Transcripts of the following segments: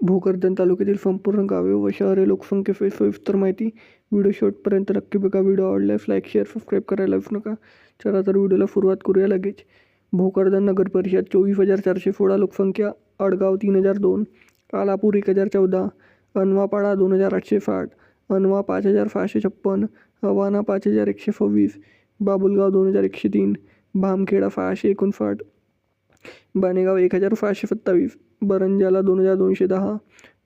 भोकरदन तालुक्यातील संपूर्ण गावे व शहरे लोकसंख्येची सविस्तर माहिती. व्हिडिओ शॉर्टपर्यंत नक्की बघा. व्हिडिओ आवडल्यास लाईक शेअर सबस्क्राईब करायला विसरू नका. चला तर व्हिडिओला सुरुवात करूया लगेच. भोकरदन नगर परिषद चोवीस हजार चारशे सोळा लोकसंख्या आडगाव तीन हजार दोन आलापूर एक हजार चौदा अनवापाडा दोन हजार आठशे साठ अनवा पाच हजार सहाशे छप्पन हवाना पाच हजार एकशे सव्वीस बाबुलगाव दोन हजार एकशे तीन भामखेडा सहाशे एकोणसाठ बाणेगाव एक हजार सहाशे सत्तावीस बरंजाला दोन हजार दोनशे दहा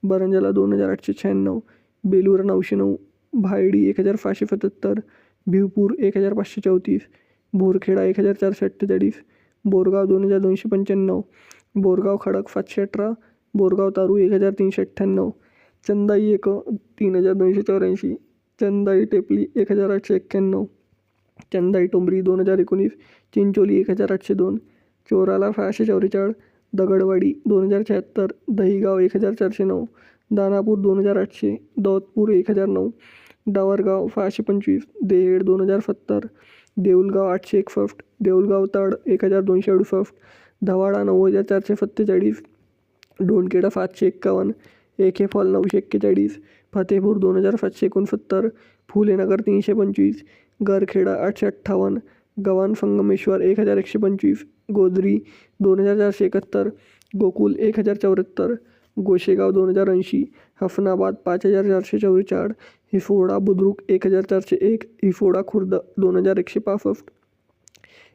बरंजाला दोन हजार आठशे शहाण्णव बेलूर नऊशे नऊ भायडी एक हजार पाचशे सत्याहत्तर भिवपूर एक हजार पाचशे चौतीस बोरखेडा एक हजार चारशे अठ्ठेचाळीस बोरगाव दोन हजार दोनशे पंच्याण्णव बोरगाव खडक सातशे अठरा बोरगाव तारू एक हजार तीनशे अठ्ठ्याण्णव चंदाई एक तीन हजार दोनशे चौऱ्याऐंशी चंदाई टेपली एक हजार आठशे एक्क्याण्णव चंदाई टोंबरी दोन हजार एकोणीस चिंचोली एक हजार आठशे दोन चोराला सहाशे चौवेचाळीस दगडवाडी दोन हजार शहात्तर दहीगाव एक हजार चारशे नऊ दानापूर दोन हजार आठशे दौतपूर एक हजार नऊ डावरगाव सहाशे पंचवीस देहेड दोन हजार सत्तर देऊलगाव आठशे एकसष्ट देऊलगाव तड एक हजार दोनशे अडुसष्ट धवाडा नऊ हजार चारशे सत्तेचाळीस डोणखेडा सातशे एक्कावन्न एके फॉल नऊशे एक्केचाळीस फतेपूर दोन हजार सातशे एकोणसत्तर फुलेनगर तीनशे पंचवीस गरखेडा आठशे अठ्ठावन्न गवान संगमेश्वर एक हजार एकशे पंचवीस गोदरी दोन हजार चारशे एकाहत्तर गोकुल एक हजार चौऱ्याहत्तर गोशेगाव दोन हजार ऐंशी हफनाबाद पाच हजार चारशे चौवेचाळ हिफोडा बुद्रुक एक हजार चारशे एक हिफोडा खुर्द दोन हजार एकशे पासष्ट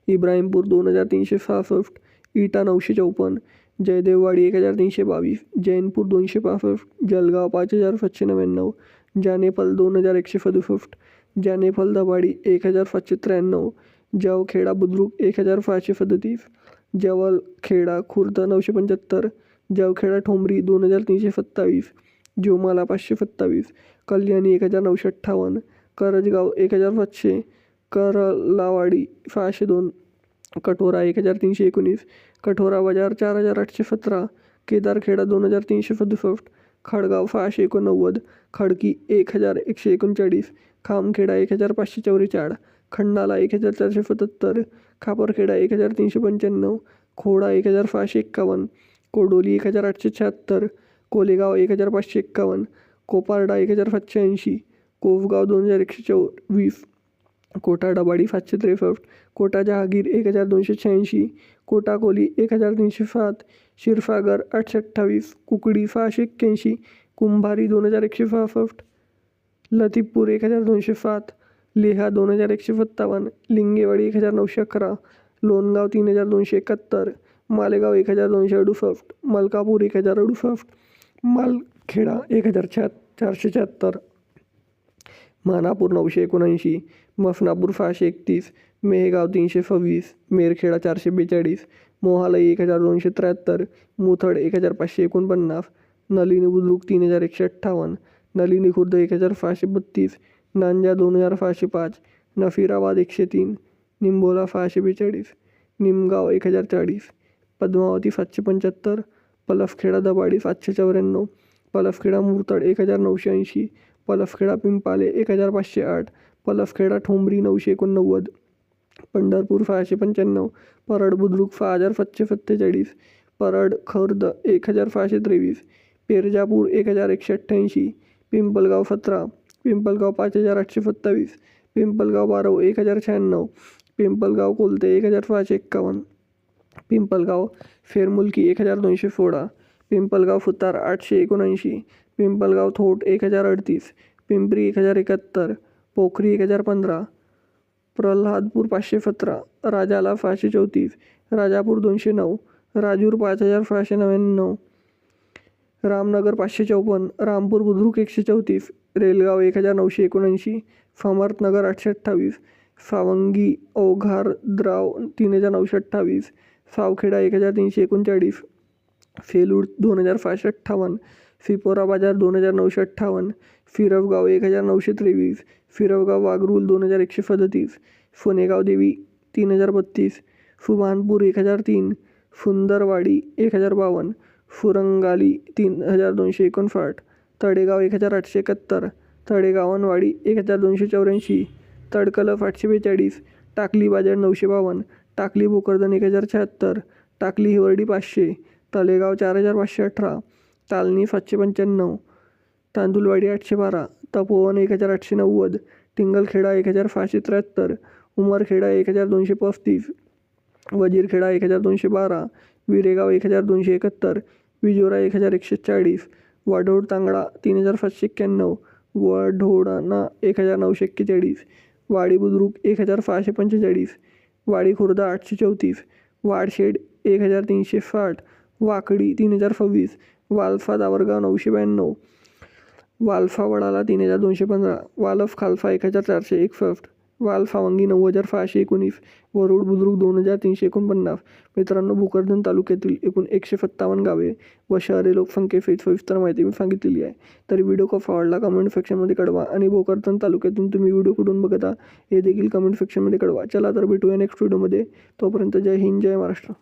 इब्राहिमपूर दोन हजार तीनशे सहासष्ट इटा नऊशे चौपन्न जयदेववाडी एक हजार तीनशे बावीस जैनपूर दोनशे पासष्ट जलगाव पाच हजार सातशे नव्याण्णव जानेफल दोन हजार एकशे सदुसष्ट जानेफल दबाडी एक हजार सातशे त्र्याण्णव जवखेडा बुद्रुक एक हजार सहाशे सदतीस जवलखेडा खुर्द नऊशे पंच्याहत्तर जवखेडा ठोंबरी दोन हजार तीनशे सत्तावीस जोमाला पाचशे सत्तावीस कल्याणी एक हजार नऊशे अठ्ठावन्न करजगाव एक हजार सातशे करलावाडी सहाशे दोन कठोरा एक हजार तीनशे एकोणीस कठोरा बाजार चार हजार आठशे सतरा केदारखेडा दोन हजार तीनशे सदुसष्ट खडगाव सहाशे एकोणनव्वद खडकी एक हजार एकशे एकोणचाळीस खामखेडा एक हजार पाचशे चौवेचाळ खंडाला एक हजार चारशे सत्याहत्तर खापरखेडा एक हजार तीनशे पंच्याण्णव खोडा एक हजार सहाशे एक्कावन्न कोडोली एक हजार आठशे शहात्तर कोलेगाव एक हजार पाचशे एक्कावन्न कोपारडा एक हजार सातशे ऐंशी कोफगाव दोन हजार एकशे चोवीस कोटा डबाडी सातशे त्रेसष्ट कोटा जहागीर एक हजार दोनशे शहाऐंशी कोटा कोली एक हजार तीनशे सात क्षीरसागर आठशे अठ्ठावीस कुकडी सहाशे एक्क्याऐंशी कुंभारी दोन हजार एकशे सहासष्ट लतीफपूर एक हजार दोनशे सात लेहा दोन हजार एकशे सत्तावन्न लिंगेवाडी एक हजार नऊशे अकरा लोणगाव तीन हजार दोनशे एकाहत्तर मालेगाव एक हजार दोनशे अडुसष्ट मलकापूर एक हजार अडुसष्ट मालखेडा एक हजार छा चारशे शहात्तर मानापूर नऊशे एकोणऐंशी मफनापूर सहाशे एकतीस मेहगाव तीनशे सव्वीस मेरखेडा चारशे बेचाळीस मोहालई एक हजार दोनशे त्र्याहत्तर मुथड एक हजार पाचशे एकोणपन्नास नलिनी बुद्रुक तीन हजार एकशे अठ्ठावन्न नलिनी खुर्द एक हजार सहाशे बत्तीस नांजा दोन हजार सहाशे पाच नफिराबाद एकशे तीन निंबोला सहाशे बेचाळीस निमगाव एक हजार चाळीस पद्मावती सातशे पंच्याहत्तर पलसखेडा दबाडी सातशे चौऱ्याण्णव पलसखेडा मुरतड एक हजार नऊशे ऐंशी पलसखेडा पिंपाले एक हजार पाचशे आठ पलसखेडा ठोंबरी नऊशे एकोणनव्वद पंढरपूर सहाशे पंच्याण्णव परड बुद्रुक सहा हजार सातशे सत्तेचाळीस परड खर्द एक हजार सहाशे तेवीस पेरजापूर एक हजार एकशे अठ्ठ्याऐंशी पिंपलगाव सतरा पिंपलगाव पाच हज़ार आठशे सत्तावीस, पिंपलगाव बारव एक हज़ार शहाण्णव, पिंपलगाव कोलते एक हज़ार सहाशे एक्कावन्न, पिंपलगाव फेरमुलकी एक हज़ार दोनशे सोळा, पिंपलगाव फुतार आठशे एकोणऐंशी, पिंपलगाव थोट एक हज़ार अडतीस, पिंपरी एक हज़ार एकाहत्तर, पोखरी एक हज़ार पंधरा, प्रल्हादपूर पाचशे सतरा, राजाला सहाशे चौतीस, राजापूर दोनशे नऊ, राजूर पाच हज़ार सहाशे नव्याण्णव रामनगर पाचशे चौपन्न रामपूर बुद्रुक एकशे चौतीस रेलगाव एक हजार नऊशे एकोणऐंशी समर्थनगर आठशे अठ्ठावीस सावंगी औघारद्राव तीन हजार नऊशे अठ्ठावीस सावखेडा एक हजार तीनशे एकोणचाळीस फेलूर दोन हजार पाचशे अठ्ठावन्न सिपोरा बाजार दोन हजार नऊशे अठ्ठावन्न फिरवगाव एक हजार नऊशे तेवीस फिरवगाव वागरूल दोन हजार एकशे सदतीस सोनेगाव देवी तीन हजार बत्तीस सुभानपूर एक हजार तीन सुंदरवाडी एक हजार बावन्न फुरंगाली तीन हजार दोनशे एकोणसाठ तडेगाव एक हजार आठशे एकाहत्तर तडेगावनवाडी एक हजार दोनशे चौऱ्याऐंशी तडकलफ आठशे बेचाळीस टाकली बाजार नऊशे बावन्न टाकली भोकरदन एक हजार शहात्तर टाकली हिवर्डी पाचशे तलेगाव चार हजार पाचशे अठरा तालनी सातशे पंच्याण्णव तांदुलवाडी आठशे बारा तपोवन एक हजार आठशे नव्वद टिंगलखेडा एक हजार सहाशे त्र्याहत्तर उमरखेडा एक हजार दोनशे पस्तीस वजीरखेडा एक हजार दोनशे बारा विरेगाव एक हजार दोनशे एकाहत्तर विजोरा एक हजार एकशे चाळीस वाढोड तांगडा तीन हजार सातशे एक्क्याण्णव वढोडाणा एक हजार नऊशे एक्केचाळीस वाडी बुद्रुक एक हजार सहाशे पंचेचाळीस वाडी खुर्दा आठशे चौतीस वाडशेड एक हजार तीनशे साठ वाकडी तीन हजार सव्वीस वालफा दावरगाव नऊशे ब्याण्णव वाल्फा वडाला तीन हजार दोनशे पंधरा वालफ खालफा एक हजार चारशे एकसष्ट वाल वंगी नऊ हजार सहाशे एकोणीस वरुड बुद्रुक दोन हजार तीनशे एकोणपन्नास. मित्रांनो भोकरदन तालुक्यातील एकूण एकशे सत्तावन्न गावे व शहरे लोकसंख्येची सविस्तर माहिती मी सांगितलेली आहे. तर व्हिडिओ कसा आवडला कमेंट सेक्शनमध्ये कळवा आणि भोकरदन तालुक्यातून तुम्ही व्हिडिओ कुठून बघता हे देखील कमेंट सेक्शनमध्ये कळवा. चला तर भेटूया नेक्स्ट व्हिडिओमध्ये तोपर्यंत जय हिंद जय महाराष्ट्र.